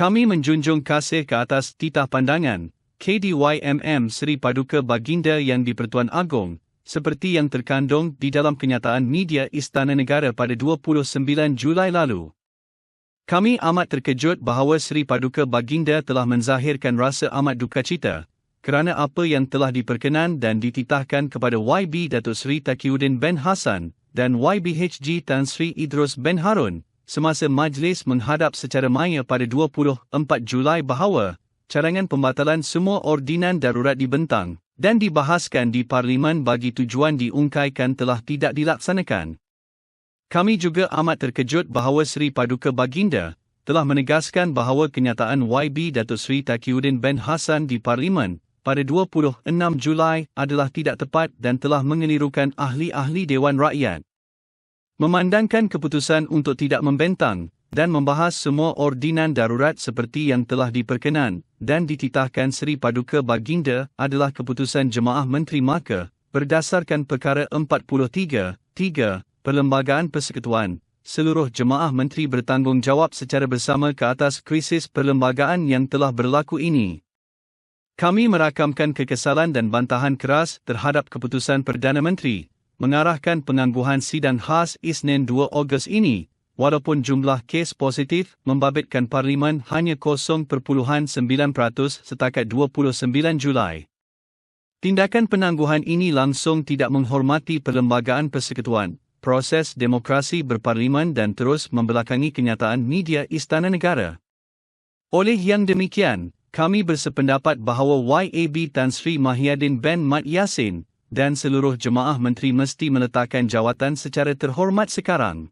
Kami menjunjung kasih ke atas titah pandangan KDYMM Seri Paduka Baginda yang di-Pertuan Agong seperti yang terkandung di dalam kenyataan media Istana Negara pada 29 Julai lalu. Kami amat terkejut bahawa Seri Paduka Baginda telah menzahirkan rasa amat duka cita kerana apa yang telah diperkenan dan dititahkan kepada YB Datuk Seri Takiuddin Ben Hassan dan YBHG Tan Sri Idrus Ben Harun semasa majlis menghadap secara maya pada 24 Julai bahawa carangan pembatalan semua ordinan darurat dibentang dan dibahaskan di Parlimen bagi tujuan diungkaikan telah tidak dilaksanakan. Kami juga amat terkejut bahawa Seri Paduka Baginda telah menegaskan bahawa kenyataan YB Datuk Seri Takiuddin Ben Hassan di Parlimen pada 26 Julai adalah tidak tepat dan telah mengelirukan ahli-ahli Dewan Rakyat. Memandangkan keputusan untuk tidak membentang dan membahas semua ordinan darurat seperti yang telah diperkenan dan dititahkan Seri Paduka Baginda adalah keputusan Jemaah Menteri Maka berdasarkan perkara 43, 3, Perlembagaan Persekutuan, seluruh jemaah menteri bertanggungjawab secara bersama ke atas krisis perlembagaan yang telah berlaku ini. Kami merakamkan kekesalan dan bantahan keras terhadap keputusan Perdana Menteri mengarahkan penangguhan sidang khas Isnin 2 Ogos ini, walaupun jumlah kes positif membabitkan Parlimen hanya 0.9% setakat 29 Julai. Tindakan penangguhan ini langsung tidak menghormati perlembagaan persekutuan, proses demokrasi berparlimen dan terus membelakangi kenyataan media Istana Negara. Oleh yang demikian, kami bersependapat bahawa YAB Tan Sri Mahyadin Ben Mat Yassin dan seluruh jemaah menteri mesti meletakkan jawatan secara terhormat sekarang.